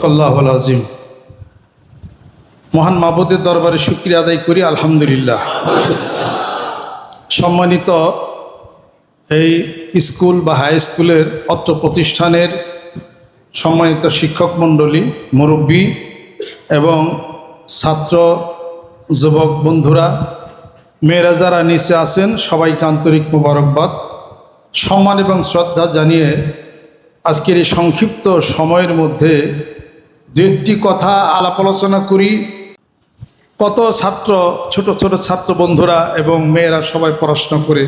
সদাকল্লাহ আজিম মহান মাবুদের দরবারে শুক্রিয়া আদায় করি, আলহামদুলিল্লাহ। সম্মানিত এই স্কুল বা হাই স্কুলের অত্র প্রতিষ্ঠানের সম্মানিত শিক্ষক মণ্ডলী, মুরব্বী এবং ছাত্র, যুবক বন্ধুরা, মেয়েরা যারা নিচে আছেন, সবাইকে আন্তরিক মোবারকবাদ, সম্মান এবং শ্রদ্ধা জানিয়ে আজকের এই সংক্ষিপ্ত সময়ের মধ্যে দু একটি কথা আলাপ আলোচনা করি। কত ছাত্র, ছোট ছোট ছাত্র বন্ধুরা এবং মেয়েরা সবাই পড়াশোনা করে,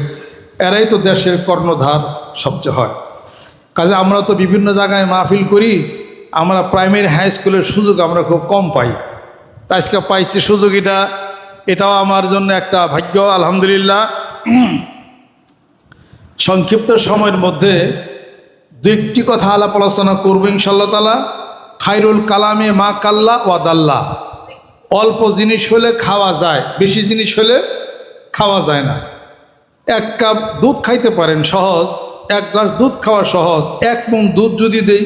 এরাই তো দেশের কর্ণধার সবচেয়ে হয়। কাজে আমরা তো বিভিন্ন জায়গায় মাহফিল করি, আমরা প্রাইমারি হাই স্কুলের সুযোগ আমরা খুব কম পাই। আজকে পাইছি সুযোগ এটা, এটাও আমার জন্য একটা ভাগ্য, আলহামদুলিল্লাহ। সংক্ষিপ্ত সময়ের মধ্যে দু একটি কথা আলাপ আলোচনা করব ইনশাল্লাহ তালা খাইরুল কালামে মা কাল্লা ওয়াদাল্লা অল্প জিনিস হলে খাওয়া যায়, বেশি জিনিস হলে খাওয়া যায় না। এক কাপ দুধ খাইতে পারেন, সহজ। এক গ্লাস দুধ খাওয়া সহজ। এক মন দুধ যদি দেই,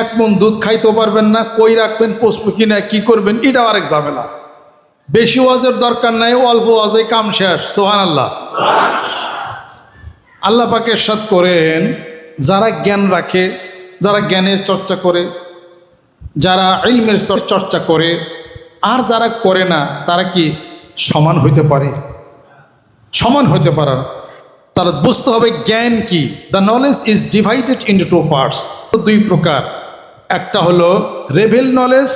এক মন দুধ খাইতেও পারবেন না, কই রাখবেন পোষবো কিনা কী করবেন, এটাও আরেক ঝামেলা। বেশি ওয়াজের দরকার নাই, অল্প ওয়াজে কাম শেষ সোহান আল্লাহ আল্লাহ পাকের সাথ করেন, যারা জ্ঞান রাখে যারা জ্ঞানের চর্চা করে, যারা ইলমের চর- চর্চা করে, আর যারা করে না, তারা কি সমান হইতে পারে? সমান হইতে পারে না। তারা বুঝতে হবে জ্ঞান কি। The knowledge is divided into two parts দুই প্রকার। একটা হলো রেভেল নলেজ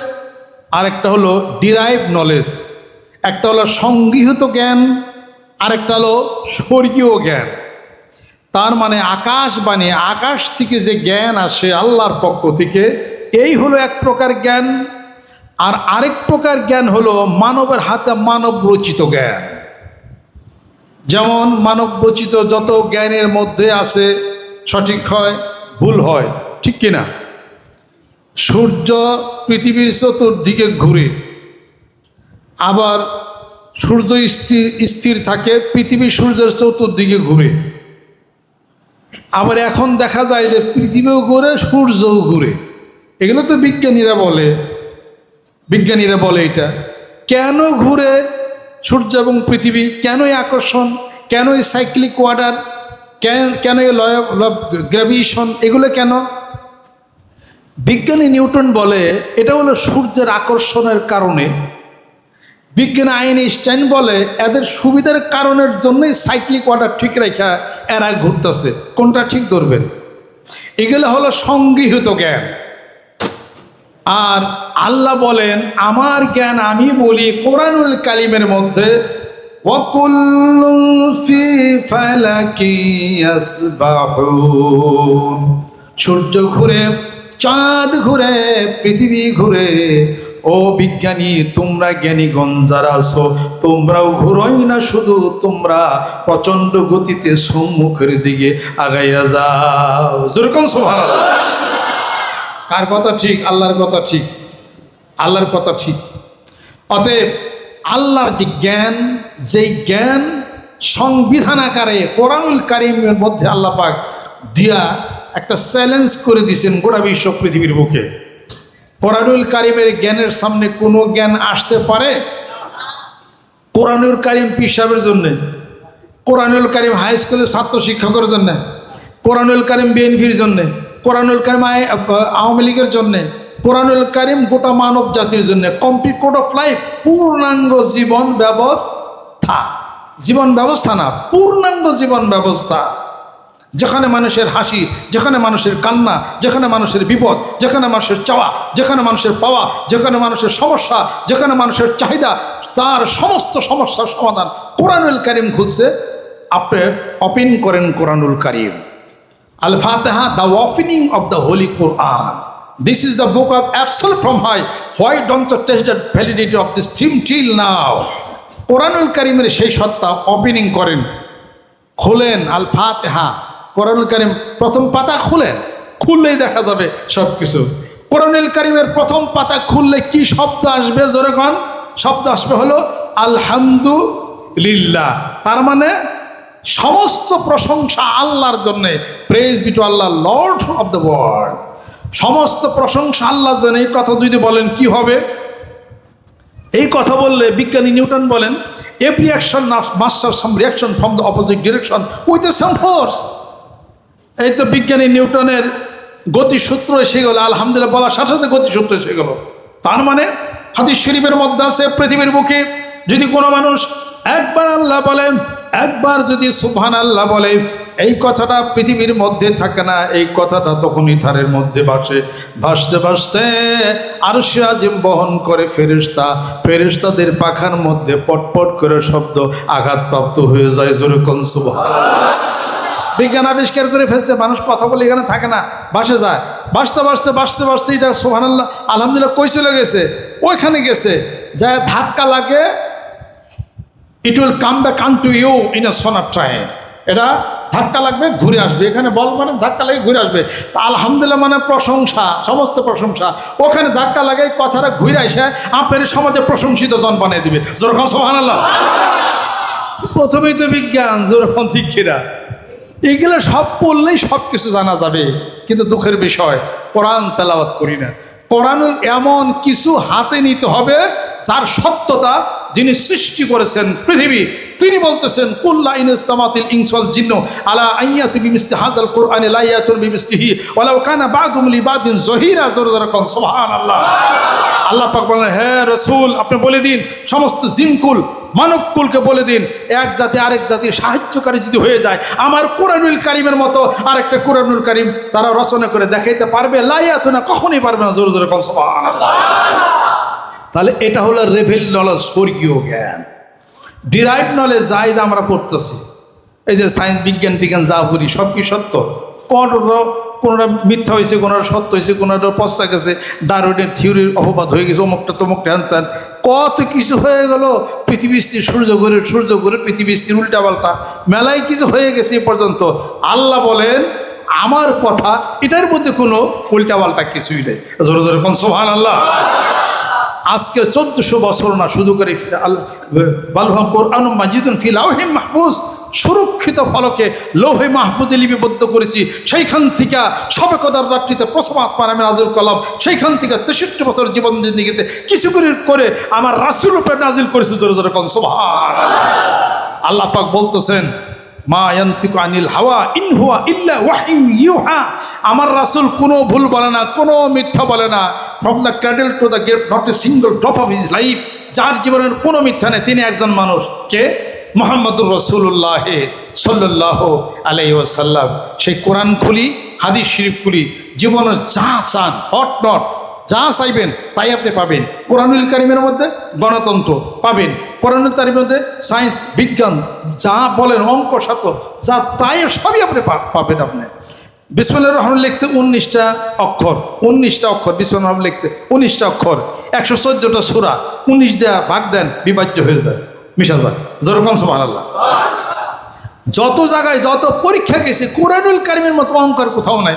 আর একটা হলো ডিরাইভ নলেজ একটা হলো সংগৃহীত জ্ঞান, আরেকটা হলো স্বর্গীয় জ্ঞান। তার মানে আকাশবাণী আকাশ থেকে যে জ্ঞান আসে আল্লাহর পক্ষ থেকে, এই হলো এক প্রকার জ্ঞান। আর আরেক প্রকার জ্ঞান হলো মানবের হাতে মানব রচিত জ্ঞান। যেমন মানব রচিত যত জ্ঞানের মধ্যে আছে, সঠিক হয়, ভুল হয়, ঠিক কিনা? সূর্য পৃথিবীর চতুর্দিকে ঘুরে, আবার সূর্য স্থির স্থির থাকে, পৃথিবী সূর্যের চতুর্দিকে ঘুরে। আবার এখন দেখা যায় যে পৃথিবীও ঘুরে, সূর্যও ঘুরে। এগুলো তো বিজ্ঞানীরা বলে। বিজ্ঞানীরা বলে এটা। কেন ঘুরে সূর্য এবং পৃথিবী? কেনই আকর্ষণ? কেন এই সাইক্লিক ওয়াটার কেন কেন এই লয় গ্র্যাভিশন এগুলো কেন? বিজ্ঞানী নিউটন বলে, এটা হলো সূর্যের আকর্ষণের কারণে বিজ্ঞান আইনস্টাইন বলে এদের সুবিধার কারণের জন্যই সাইক্লিক ওয়াটার ঠিক রেখা এরা ঘুরতেছে। কোনটা ঠিক ধরবেন? এগুলো হলো সংগৃহীত জ্ঞান। আর আল্লাহ বলেন, আমার জ্ঞান আমি বলি কোরআনুল কালিমের মধ্যে সূর্য ঘুরে, চাঁদ ঘুরে, পৃথিবী ঘুরে ও বিজ্ঞানী, তোমরা জ্ঞানীগণ যারা আছো, তোমরাও ঘুরোই না শুধু, তোমরা প্রচণ্ড গতিতে সম্মুখের দিকে আগাইয়া যাও। যেরকম সোভান কার কথা ঠিক, আল্লাহর কথা ঠিক, আল্লাহর কথা ঠিক। অতএব আল্লাহর যে জ্ঞান, যেই জ্ঞান সংবিধান আকারে কোরআনুল কারিমের মধ্যে আল্লাহ পাক দিয়া একটা চ্যালেঞ্জ করে দিয়েছেন গোটা বিশ্ব পৃথিবীর বুকে। কোরআনুল কারিমের জ্ঞানের সামনে কোনো জ্ঞান আসতে পারে? কোরআনুল কারিম পিসাবের জন্যে, কোরআনুল কারিম হাই স্কুলের ছাত্র শিক্ষকের জন্যে, কোরআনুল কারিম বিএনপির জন্যে, কোরআনুল কারিম আওয়ামী লীগের জন্যে, কোরআনুল কারিম গোটা মানব জাতির জন্য কমপ্লিট কোড অফ লাইফ পূর্ণাঙ্গ জীবন ব্যবস্থা। জীবন ব্যবস্থা না, পূর্ণাঙ্গ জীবন ব্যবস্থা। যেখানে মানুষের হাসি, যেখানে মানুষের কান্না, যেখানে মানুষের বিপদ, যেখানে মানুষের চাওয়া, যেখানে মানুষের পাওয়া, যেখানে মানুষের সমস্যা, যেখানে মানুষের চাহিদা, তার সমস্ত সমস্যার সমাধান কোরআনুল কারিম খুঁজছে আপনি অপিন করেন কোরআনুল কারিম। Al Fatiha the opening of the holy Quran. This is the book of apostle from high why test the validity of this theme till now কোরআনুল কারিমের সেই সত্তা অপিনিং করেন। খোলেন আল ফাতেহা কোরআনুল কারিম প্রথম পাতা খুলেন খুললেই দেখা যাবে সব কিছু কোরআনুল কারিমের প্রথম পাতা খুললে কি শব্দ আসবে জোরেখন শব্দ আসবে হলো আলহামদুলিল্লাহ। তার মানে সমস্ত প্রশংসা আল্লাহর জন্যে। Praise be to Allah lord of the world সমস্ত প্রশংসা আল্লাহর জন্য। এই কথা যদি বলেন কি হবে? এই কথা বললে বিজ্ঞানী নিউটন বলেন every action master some reaction from the opposite direction with a some force এই তো বিজ্ঞানী নিউটনের গতিসূত্র এসে গেল, আলহামদুলিল্লাহ বলার সাথে সাথে গতিসূত্র এসে গেল। তার মানে হাদিস শরীফের মধ্যে আছে, পৃথিবীর বুকে যদি কোনো মানুষ একবার আল্লাহ বলেন, একবার যদি সুবহান আল্লাহ বলে, এই কথাটা পৃথিবীর মধ্যে থাকে না, এই কথাটা তখনই থারের মধ্যে ভাসে ভাসতে ভাসতে আরও আজিম বহন করে ফেরিস্তা ফেরিস্তাদের পাখার মধ্যে পটপট করে শব্দ আঘাতপ্রাপ্ত হয়ে যায় যেরকম সুবহান বিজ্ঞান আবিষ্কার করে ফেলছে, মানুষ কথা বলে এখানে থাকে না, বাসে যায়। বাসতে বাসতে বাসতে বাসতে এটা সোহান আল্লাহ আলহামদুলিল্লাহ কই চলে গেছে, ওইখানে গেছে, যায় ধাক্কা লাগে it will come back unto you in a sooner time এটা ধাক্কা লাগবে, ঘুরে আসবে। এখানে বল মানে ধাক্কা লাগে, ঘুরে আসবে। আলহামদুলিল্লাহ মানে প্রশংসা, সমস্ত প্রশংসা। ওখানে ধাক্কা লাগে কথাটা ঘুরে আসে আপনার সমাজে প্রশংসিত জন বানিয়ে দিবে। যেরকম সোহান আল্লাহ প্রথমেই তো বিজ্ঞান যেরকম শিক্ষিরা এগুলো সব পড়লেই সব কিছু জানা যাবে। কিন্তু দুঃখের বিষয়, কোরআন তেলাওয়াত করি না। কোরআনুল এমন কিছু হাতে নিতে হবে যার সত্যতা যিনি সৃষ্টি করেছেন পৃথিবী। তিনি বলতেছেন আলা আইয়াতু বিমিসলি হাযাল কুরআনি লা ইয়াতুল বিমিসলিহি ওয়ালাউ কানা কোন, সুবহানাল্লাহ। আল্লাহ পাক হ্যাঁ রসুল, আপনি বলে দিন, সমস্ত জিনকুল মানবকুলকে বলে দিন, এক জাতি আরেক জাতির সাহায্যকারী যদি হয়ে যায়, আমার কোরআনুল কারিমের মতো আরেকটা কোরআনুল কারিম তারা রচনা করে দেখাইতে পারবে লাইয়াত না কখনই পারবে না, জোরে জোরে তাহলে এটা হলো রেভেল নলেজ, স্বর্গীয় জ্ঞান। ডিরাইভ নলেজ যাই যা আমরা পড়তেছি, এই যে সায়েন্স বিজ্ঞান টিজ্ঞান যা বলি সব কি সত্য? কোনটা কোনোটা মিথ্যা হয়েছে কোনোটা সত্য হয়েছে কোনোটা পশ্চা গেছে ডারুনের থিওরির অপবাদ হয়ে গেছে, অমুকটা তমুকটা হ্যান কত কিছু হয়ে গেল, পৃথিবী স্থির, সূর্য করে সূর্য পৃথিবী স্থির উল্টা পাল্টা মেলায় কিছু হয়ে গেছে এ পর্যন্ত। আল্লাহ বলেন, আমার কথা, এটার মধ্যে কোনো উল্টা পাল্টা কিছুই নেই। জোরে জোরে কোন সোহান আল্লাহ আজকে চোদ্দশো বছর না, শুধু করে আল্লাহ বালভা কোরআন মাজিদুন ফি লাউহে মাহফুজ। সুরক্ষিত ফলকে লৌহে মাহফুজে লিপিবদ্ধ করেছি। সেইখান থেকে সবে কদার রাত্রিতে প্রথম আত্মার আমি নাজিল করলাম সেইখান থেকে তেষট্টি বছর জীবন জিন্দিগিতে কিছু করে করে আমার রাসুল উপরে নাজিল করেছি জোরে জোরে কন সোভান আল্লাহ পাক বলতেছেন, মা ইয়ান্তিকু আনিল হাওয়া, ইন হুয়া ইল্লা ওয়াহিম ইউহা। আমার রাসূল কোনো ভুল বলে না, কোনো মিথ্যা বলে না। From the cradle to the grave not a single drop of his life যার জীবনের কোনো মিথ্যা নেই, তিনি একজন মানুষ। কে? মোহাম্মদুর রসুল্লাহ সাল্লাহ আলাই ওসাল্লাম সেই কোরআন খুলি, হাদিস শরীফ খুলি, জীবনে যা চান, হট নট, যা চাইবেন, তাই আপনি পাবেন। কোরআনুল কারিমের মধ্যে গণতন্ত্র পাবেন। কোরআনুল কারিমের মধ্যে সায়েন্স, বিজ্ঞান, যা বলেন অঙ্ক, সাত, যা তাই সবই আপনি পাবেন আপনি। বিসমুল্লাহ রহমান লিখতে উনিশটা অক্ষর উনিশটা অক্ষর বিসমুল্লাহ রহমান লিখতে উনিশটা অক্ষর। একশো চোদ্দোটা সুরা, উনিশ দেয়া ভাগ দেন, বিভাজ্য হয়ে যায়। মিশা যায় যেরকম আল্লাহ যত জায়গায় যত পরীক্ষা গেছে, কোরআনুল কারিমের মতো অঙ্কর কোথাও নাই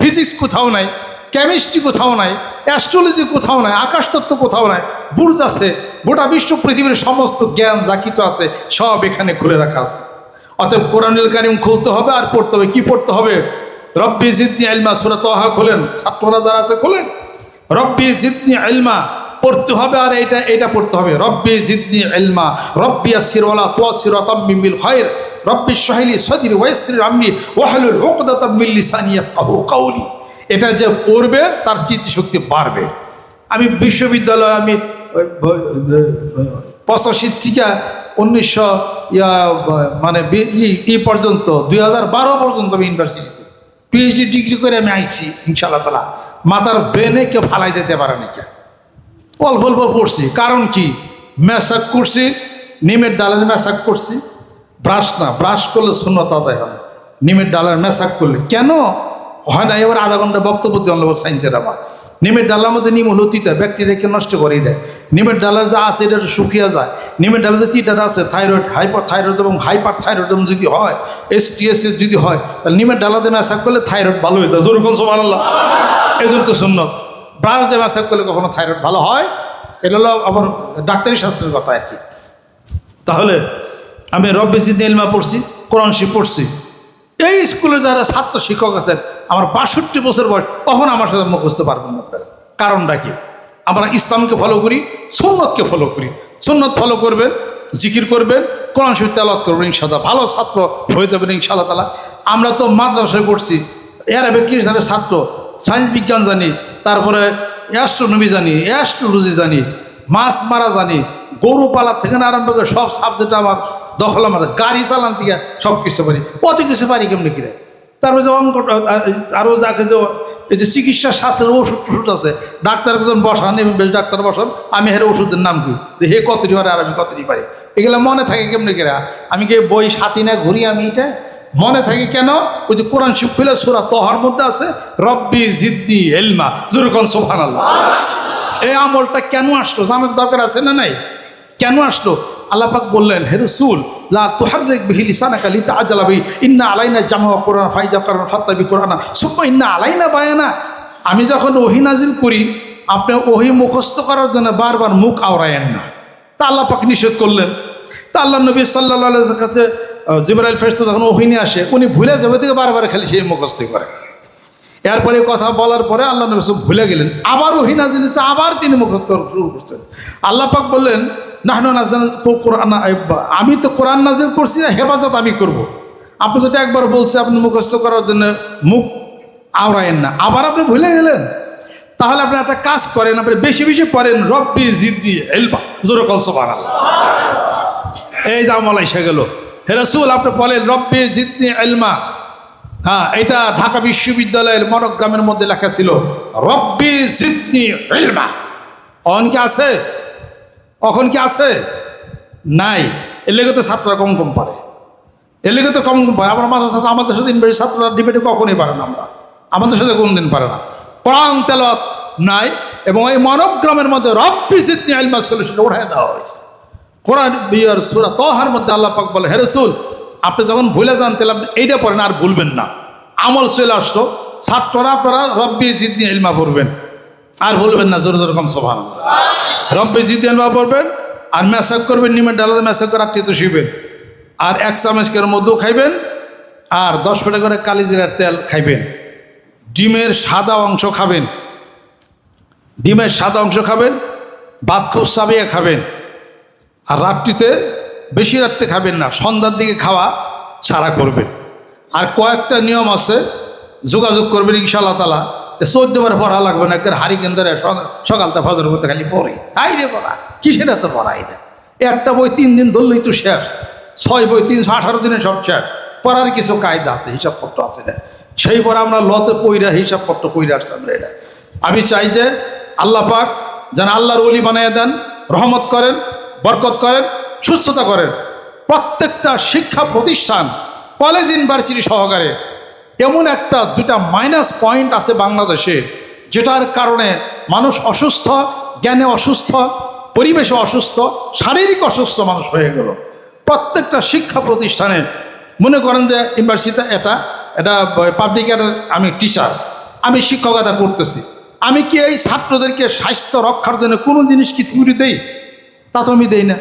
ফিজিক্স কোথাও নাই কেমিস্ট্রি কোথাও নাই অ্যাস্ট্রোলজি কোথাও নাই আকাশতত্ত্ব কোথাও নাই, বুর্জ আছে, গোটা বিশ্ব পৃথিবীর সমস্ত জ্ঞান যা কিছু আছে, সব এখানে খুলে রাখা আছে। অতএব কোরআনুল কারিম খুলতে হবে আর পড়তে হবে। কি পড়তে হবে? রব্বি জিদ্দি আলমা সুরা তহা খোলেন। ছাত্ররা যারা আছে, খোলেন। রব্বি জিদ্দি আলমা পড়তে হবে আর এটা এটা পড়তে হবে। রব্বি জিদ্দি এলমা রব্বি আসিরওয়ালা তোয়াসির তাম্মিমিল খৈর রব্বি সহেলি সদির ওয়াইসির আমনি ওয়াহলুল উকদাতাম মিন লিসানি ইয়াফকাহু কাওলি। এটা যে পড়বে, তার স্মৃতিশক্তি বাড়বে। আমি বিশ্ববিদ্যালয়ে আমি পঁচাশি থেকে উনিশশো মানে ই- পর্যন্ত, দুই হাজার বারো পর্যন্ত আমি ইউনিভার্সিটিতে। পিএইচডি ডিগ্রি করে আমি আইছি, ইনশাআল্লাহ তালা মাথার ব্রেনে কেউ ফালাই যেতে পারে না কে অল্প অল্প পড়ছি। কারণ কি? মেসাক করছি, নিমের ডালের মেসাক করছি। ব্রাশ না, ব্রাশ করলে শূন্যতা আদায় হয় নিমের ডালের মেসাক করলে। কেন? হয় না, এবার আধা ঘণ্টা বক্তব্য দিয়ে সাইন্সের আমার। নিমের ডালার মধ্যে নিম হলো তিতা ব্যাকটেরিয়াকে নষ্ট করে দেয়। নিমের ডালার যা আছে, এটা শুকিয়ে যায়। নিমের ডালার যে তিতাটা আছে, থাইরয়েড, হাইপার থাইরয়েড এবং হাইপার থাইরয়েড এবং যদি হয় এস টিএসএস যদি হয়, তাহলে নিমের ডালাতে মেসাক করলে থাইরয়েড ভালো হয়ে যায়। জোর কোন সব আল্লাহ এই জন্য তো শূন্য ব্রাশ দিয়ে মেসাক করলে কখনো থাইরয়েড ভালো হয়? এটা হলো আমার ডাক্তারি শাস্ত্রের কথা আর কি। তাহলে আমি রব্বে জিদ্দি এলমা পড়ছি, কোরআন শিব পড়ছি। এই স্কুলে যারা ছাত্র শিক্ষক আছেন, আমার বাষট্টি বছর বয়স, তখন আমার সাথে মুখস্থ পারবেন না আপনারা। কারণটা কি? আমরা ইসলামকে ফলো করি, সুন্নতকে ফলো করি। সুন্নত ফলো করবেন, জিকির করবেন, কোরআন শরীফ তেলাওয়াত করবেন ইনশাল্লাহ ভালো ছাত্র হয়ে যাবেন, ইনশাআল্লাহ তালা আমরা তো মাদ্রাসায় পড়ছি অ্যারাবিক লিটারের ছাত্র সায়েন্স বিজ্ঞান জানি, তারপরে অ্যাস্ট্রোনমি জানি, অ্যাস্ট্রোলজি জানি, মাছ মারা জানি গরু পালার থেকে না আরম্ভ করে সব সাবজেক্ট আমার দখল আমার, গাড়ি চালান থেকে সব কিছু পারি। কত কিছু পারি কেমনি কিরে? তারপরে যে অঙ্ক আরও যাকে যে এই যে চিকিৎসা শাস্ত্রের ওষুধ টষুধ আছে, ডাক্তার একজন বসান এবং বেশ ডাক্তার বসান, আমি হের ওষুধের নাম কি হে কতটি পারে আর আমি কতটি পারি। এগুলো মনে থাকে কেমনি কিরা? আমি কি বই সাথী না ঘুরি আমি এটা? মনে থাকে কেন? ওই যে কোরআন খুলে সুরা তহার মধ্যে আছে, রব্বি জিদ্দি এলমা জুরুকন সোফান এই আমলটা কেন আসলো? জানার দরকার আছে না নাই? কেন আসলো? আল্লাপাক বললেন, হে রসুল, লা জামা আলাইনা আমি যখন ওহি নাজিল করি, আপনি ওহি মুখস্থ করার জন্য বারবার মুখ আওড়ায়েন না। তা আল্লাহ পাক নিষেধ করলেন। তা আল্লাহ নবী আল্লাহ কাছে জিবরাইল ফেরস্তা যখন ওহিনী আসে উনি ভুলে যাবে থেকে বারবার খালি সেই মুখস্থ করে। এরপরে কথা বলার পরে আল্লাহ নবী সব ভুলে গেলেন। আবার ওহি নাজিল হয়েছে, আবার তিনি মুখস্থ শুরু করছেন। আল্লাহ পাক বললেন নাহনু নাজান কোরআন আমি তো কোরআন নাজিল করছি হেফাজত আমি করব। আপনি তো একবার বলছে আপনি মুখস্থ করার জন্য মুখ আওড়ায়েন না আবার আপনি ভুলে গেলেন। তাহলে আপনি একটা কাজ করেন আপনি বেশি বেশি পড়েন রব্বি জিদ্দি এলবা জোরকল সোবান আল্লাহ এই যে আমল এসে গেল। হে রসুল, আপনি বলেন, রব্বি জিদ্দি এলমা হ্যাঁ এটা ঢাকা বিশ্ববিদ্যালয়ের মনগ্রামের মধ্যে লেখা ছিল, রব্বি জিদ্দি এলমা অন কি আছে? অখন কি আছে? নাই। এর লেগে তো ছাত্ররা কম কম পারে। এর লেগে তো কম কম পারে। আমার মাথা ছাত্র, আমাদের সাথে ইউনিভার্সিটি ছাত্ররা ডিবেটে কখনই পারে না আমরা। আমাদের সাথে কোনদিন পারে না। কোরআন তেলত নাই এবং এই মনগ্রামের মধ্যে রব্বি জিদ্দি এলমা সলিউশন উঠাই দেওয়া হয়েছে। কোরআন বিয়ার সুরা তহার মধ্যে আল্লাহ পাক বলে, হে রসুল, আপনি যখন ভুলে যান, তাহলে আপনি এইটা পড়েন, আর ভুলবেন না। আমল চলে আসতো ছাত্ররা আপনারা রব্বি জিদ্দি এলমা পড়বেন। আর ভুলবেন না, জোর জোর কম সোভান রব্বি জিদ্দি এলমা পড়বেন, আর ম্যাসাক করবেন নিমের ডালাতে ম্যাসাক করে আটটি তো শুইবেন। আর এক চামচ করে মধু খাইবেন, আর দশ ফোটা করে কালিজিরার তেল খাইবেন। ডিমের সাদা অংশ খাবেন। ডিমের সাদা অংশ খাবেন, ভাত খুব চাবিয়ে খাবেন। আর রাত্রিতে বেশি রাত্রে খাবেন না, সন্ধ্যার দিকে খাওয়া ছাড়া করবেন। আর কয়েকটা নিয়ম আছে, যোগাযোগ করবেন ইনশাআল্লাহ তালা চোদ্দ বার পড়া লাগবে না একটা হারি কেন্দ্রে সকালটা ফজর করতে খালি পড়ে। তাই রে পড়া কিসের এত পড়া এটা? একটা বই তিন দিন ধরলেই তো শেষ, ছয় বই তিনশো আঠারো দিনে সব শেষ। পড়ার কিছু কায়দা আছে, হিসাবপত্র আছে না। সেই পরে আমরা লতে পইরা হিসাবপত্র পইরা আসছি আমরা এটা। আমি চাই যে আল্লাহ পাক যেন আল্লাহর অলি বানিয়ে দেন, রহমত করেন বরকত করেন, সুস্থতা করেন। প্রত্যেকটা শিক্ষা প্রতিষ্ঠান, কলেজ, ইউনিভার্সিটি সহকারে এমন একটা দুটা মাইনাস পয়েন্ট আছে বাংলাদেশে, যেটার কারণে মানুষ অসুস্থ, জ্ঞানে অসুস্থ, পরিবেশে অসুস্থ, শারীরিক অসুস্থ মানুষ হয়ে গেল। প্রত্যেকটা শিক্ষা প্রতিষ্ঠানে, মনে করেন যে ইউনিভার্সিটি এটা এটা পাবলিক আমি টিচার আমি শিক্ষকতা করতেছি। আমি কি এই ছাত্রদেরকে স্বাস্থ্য রক্ষার জন্য কোনো জিনিস কি থিউরি দেই? তা তো আমি দেই না।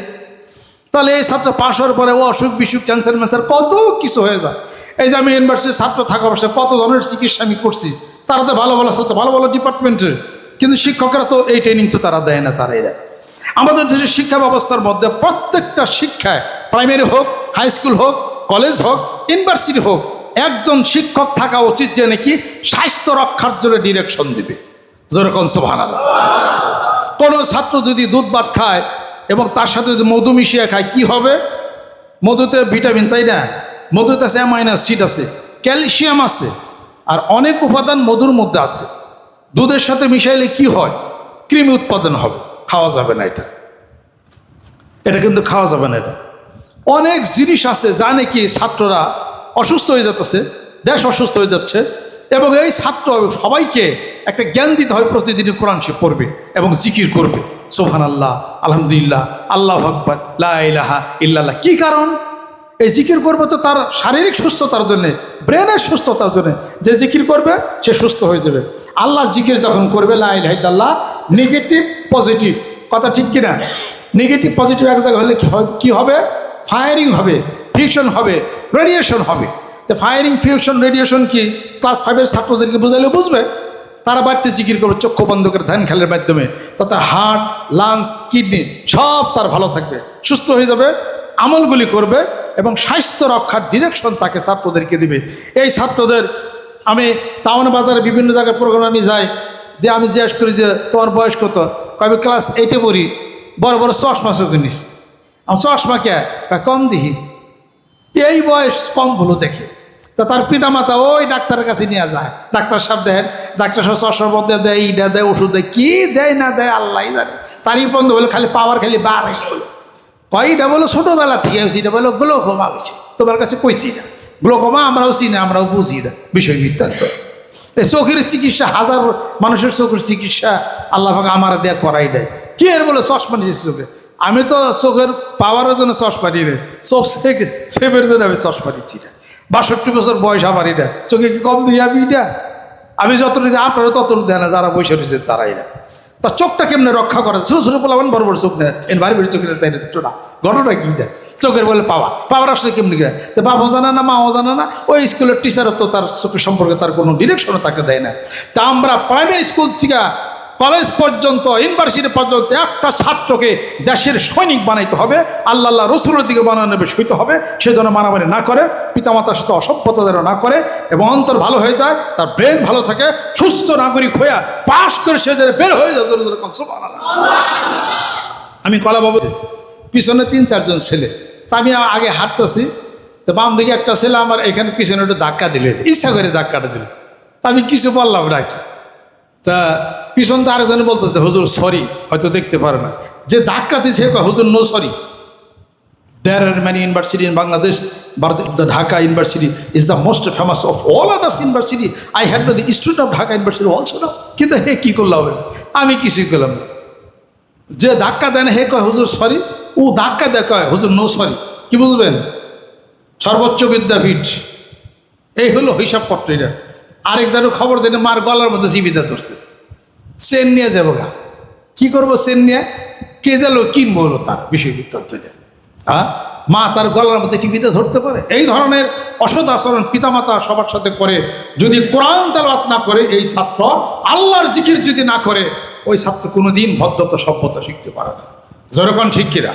তাহলে এই ছাত্র পাশ হওয়ার পরে ও অসুখ বিসুখ ক্যান্সার ম্যান্সার, কত কিছু হয়ে যায়। এই যে আমি ইউনিভার্সিটির ছাত্র থাকা অবস্থায় কত ধরনের চিকিৎসা আমি করছি, তারা তো ভালো ভালো ছাত্র, ভালো ভালো ডিপার্টমেন্টের কিন্তু শিক্ষকরা তো এই ট্রেনিং তো তারা দেয় না তারা এরা আমাদের দেশের শিক্ষা ব্যবস্থার মধ্যে প্রত্যেকটা শিক্ষায় প্রাইমারি হোক হাই স্কুল হোক কলেজ হোক ইউনিভার্সিটি হোক, একজন শিক্ষক থাকা উচিত যে নাকি স্বাস্থ্য রক্ষার জন্য ডিরেকশন দিবে। যেরকম সোভানা কোনো ছাত্র যদি দুধ ভাত খায় এবং তার সাথে যদি মধু মিশিয়ে খায়, কি হবে? মধুতে ভিটামিন, তাই না? মধুতে আছে অ্যামাইন অ্যাসিড আছে, ক্যালসিয়াম আছে, আর অনেক উপাদান মধুর মধ্যে আছে। দুধের সাথে মিশাইলে কি হয়? কৃমি উৎপাদন হবে। খাওয়া যাবে না এটা। এটা কিন্তু খাওয়া যাবে না এটা। অনেক জিনিস আছে যা নাকি ছাত্ররা অসুস্থ হয়ে যাচ্ছে, দেশ অসুস্থ হয়ে যাচ্ছে, এবং এই ছাত্র সবাইকে একটা জ্ঞান দিতে হয় প্রতিদিনই কোরআন সে পড়বে এবং জিকির করবে। সোহান আল্লাহ আলহামদুলিল্লাহ, আল্লাহ আকবর লাহা ইল্লাল্লাহ। কি কারণ? এই জিকির করবে তো তার শারীরিক সুস্থতার জন্যে, ব্রেনের সুস্থতার জন্যে। যে জিকির করবে, সে সুস্থ হয়ে যাবে। আল্লাহর জিকির যখন করবে লাইল্লাহ নেগেটিভ পজিটিভ কথা ঠিক কিনা? নেগেটিভ পজিটিভ এক জায়গায় হলে কি হবে কী হবে? ফায়ারিং হবে ফিউশন হবে রেডিয়েশন হবে। তো ফায়ারিং ফিউশন রেডিয়েশন কি? ক্লাস ফাইভের ছাত্রদেরকে বোঝালে বুঝবে? তারা বাড়িতে জিকির করবে চক্ষু বন্ধ করে ধ্যান খেলের মাধ্যমে। তো তার হার্ট লাংস কিডনি সব তার ভালো থাকবে, সুস্থ হয়ে যাবে, আমলগুলি করবে এবং স্বাস্থ্য রক্ষার ডিরেকশন তাকে ছাত্রদেরকে দিবে। এই ছাত্রদের আমি টাউন বাজারে বিভিন্ন জায়গায় প্রোগ্রাম আমি যাই, দিয়ে আমি জিজ্ঞেস করি যে, তোমার বয়স কত? কবে ক্লাস এইটে পড়ি, বড় বড় চশমা চোখে নিস। আমি, চশমা কে? কম দিহি। এই বয়স কম হলো দেখে। তা তার পিতামাতা ওই ডাক্তারের কাছে নিয়ে যায়। ডাক্তার সাহেব দেন ডাক্তার সাহেব চশমার মধ্যে দেয়, ইটা দেয়, ওষুধ দেয়, কি দেয় না দেয় আল্লাহ জানে। তারই বন্ধ বলে খালি পাওয়ার খালি বাড়াই হলো কয়টা বলো ছোটোবেলা থেকে হয়েছে এটা বলো গ্লোকোমা হয়েছে। তোমার কাছে কইছি না। গ্লোকোমা আমরাও চিনি আমরাও বুঝি না। বিষয় বৃত্তান্ত। এই চোখের চিকিৎসা, হাজার মানুষের চোখের চিকিৎসা আল্লাহ পাক আমার দেয়া করাই দেয়। কি এর বলে চশমা নিয়েছি চোখে? আমি তো চোখের পাওয়ারের জন্য চশমা রে চোখ সেভের জন্য আমি চশমা নিচ্ছি না। বাষট্টি বছর বয়স আমার এটা। চোখে কি কম দিই আমি এটা? আমি যত দিই আপনারা তত দেয় না, যারা বসে রয়েছে তারাই না। তা চোখটা কেমনে রক্ষা করে? ছোটো ছোটো পোলাবেন বড় বড় চোখ নেয়। এর বাড়ি বাড়ি চোখে তাই না। ঘটনা কি এটা? চোখের বলে পাওয়া। পাওয়ার আসলে কেমনি করে তো বাবাও জানে না, মাও জানে না, ওই স্কুলের টিচারও তো তার চোখের সম্পর্কে তার কোনো ডিরেকশনও তাকে দেয় না। তা আমরা প্রাইমারি স্কুল থেকে কলেজ পর্যন্ত ইউনিভার্সিটি পর্যন্ত একটা ছাত্রকে দেশের সৈনিক বানাইতে হবে। আল্লাহ আল্লাহ রসুলের দিকে বানানো সইতে হবে। সে যেন মারামারি না করে, পিতামাতার সাথে অসভ্যতা যেন না করে এবং অন্তর ভালো হয়ে যায়, তার ব্রেন ভালো থাকে, সুস্থ নাগরিক হইয়া পাশ করে সে যেন বের হয়ে যায়। আমি কলা বাবু, পিছনে তিন চারজন ছেলে। তা আমি আগে হাঁটতেছি, তো বাম দিকে একটা ছেলে আমার এখানে পিছনে একটু ধাক্কা দিলে, ইচ্ছা করে ধাক্কাটা দিল। তা আমি কিছু বললাম না কি। তা পিছন তো আরেকজনে বলতেছে, হুজুর সরি হয়তো দেখতে পারে না। যে ধাক্কা দিয়েছে হুজুর no sorry there are university in Bangladesh Bharat Dhaka university is the most famous of all others university I had no the student of Dhaka university all ছিল কিন্তু হে কী করলে হবে আমি কিছুই করলাম না। যে ধাক্কা দেন হে কয়, হুজুর সরি ও ধাক্কা দেয় কয়, হুজুর নো সরি কী বুঝবেন? সর্বোচ্চ বিদ্যাপীঠ। এই হলো হিসাবপত্র এটা। আরেকজনের খবর দেনে মার গলার মধ্যে জীবিতা ধরছে। সেন নিয়ে যাব গা। কি করব সেন নিয়ে? কে দিল কিনবো হলো তার? বিষয় এটা হ্যাঁ মা তার গলার মধ্যে টিভিতে ধরতে পারে? এই ধরনের অসৎ আচরণ পিতামাতা সবার সাথে করে, যদি কোরআন তালাত না করে, এই ছাত্র আল্লাহর জিকির যদি না করে, ওই ছাত্র কোনোদিন ভদ্রতা, সভ্যতা শিখতে পারে না। যেরকম ঠিক কিনা?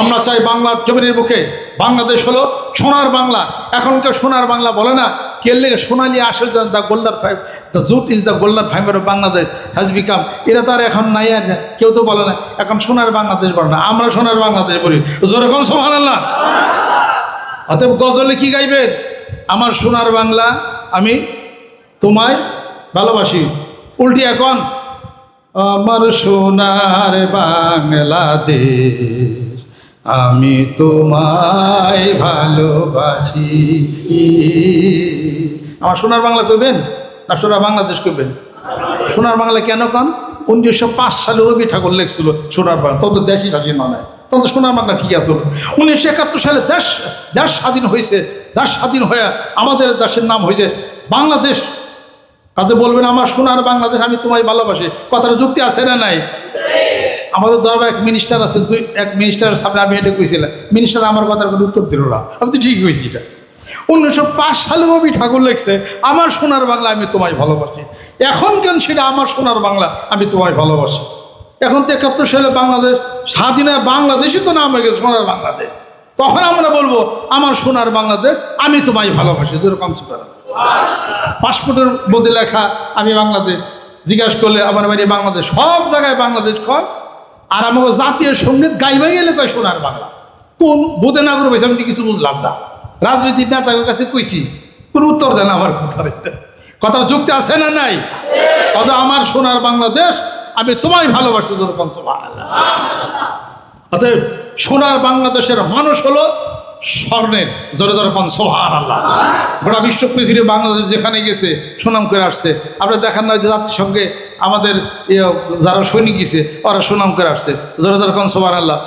আমরা চাই বাংলার জমিনের বুকে। বাংলাদেশ হলো সোনার বাংলা। এখনকার সোনার বাংলা বলে না। কেলে সোনালি আসল the golden fibre the jute is the golden fibre of Bangladesh has become এরা তো আর এখন নাই আর, কেউ তো বলে না। এখন সোনার বাংলাদেশ বলে না। আমরা সোনার বাংলাদেশ বলি। যেরকম সোহান আল্লাহ অতএব গজলে কি গাইবেন। আমার সোনার বাংলা, আমি তোমায় ভালোবাসি। উল্টি এখন, আমার সোনার বাংলাদেশ আমি তোমায় ভালোবাসি। আমার সোনার বাংলা কইবেন না সোনার বাংলাদেশ কইবেন? সোনার বাংলা কেন কন? উনিশশো পাঁচ সালে রবি ঠাকুর লেখছিল সোনার বাংলা। তত দেশই স্বাধীন নয় তত সোনার বাংলা ঠিক আছে উনিশশো একাত্তর সালে দেশ দেশ স্বাধীন হয়েছে। দেশ স্বাধীন হয়ে আমাদের দেশের নাম হয়েছে বাংলাদেশ। কাজে বলবেন, আমার সোনার বাংলাদেশ আমি তোমায় ভালোবাসি। কথাটা যুক্তি আছে না নাই? আমাদের দরবার এক মিনিস্টার আছে, দুই, এক মিনিস্টারের সামনে আমি এটা কইছিলাম। মিনিস্টার আমার কথার কোনো উত্তর দিল না। আমি তো ঠিক কইছি এটা। উনিশশো পাঁচ সালে রবি ঠাকুর লেখছে, আমার সোনার বাংলা আমি তোমায় ভালোবাসি। এখন কেন সেটা আমার সোনার বাংলা আমি তোমায় ভালোবাসি? এখন তো একাত্তর সালে বাংলাদেশ, স্বাধীন বাংলাদেশই তো নাম হয়ে গেছে সোনার বাংলাদেশ তখন আমরা বলব, আমার সোনার বাংলাদেশ আমি তোমায় ভালোবাসি। যেরকম পাসপোর্টের মধ্যে লেখা, আমি বাংলাদেশ। জিজ্ঞাসা করলে, আমার বাড়ি বাংলাদেশ। সব জায়গায় বাংলাদেশ কয় আর আমাকে জাতীয় সংগীত গাইবাই এলে কয় সোনার বাংলা। কোন বোধে না করে আমি কিছু বুঝলাম না। রাজনীতির নেতাদের কাছে কইছি, কোন উত্তর দেন আমার কথার একটা কথার যুক্তি আছে না নাই? কথা আমার সোনার বাংলাদেশ আমি তোমায় ভালোবাসি যেরকম অতএব সোনার বাংলাদেশের মানুষ হলো স্বর্ণের জোরে জোরে কন সোহান আল্লাহ গোটা বিশ্ব পৃথিবীর বাংলাদেশ যেখানে গেছে সুনাম করে আসছে। আপনার দেখেন না যে জাতিসংঘে আমাদের ইয়ে, যারা সৈনিক গেছে ওরা সুনাম করে আসছে। জোরে জোরে কন সোহান আল্লাহ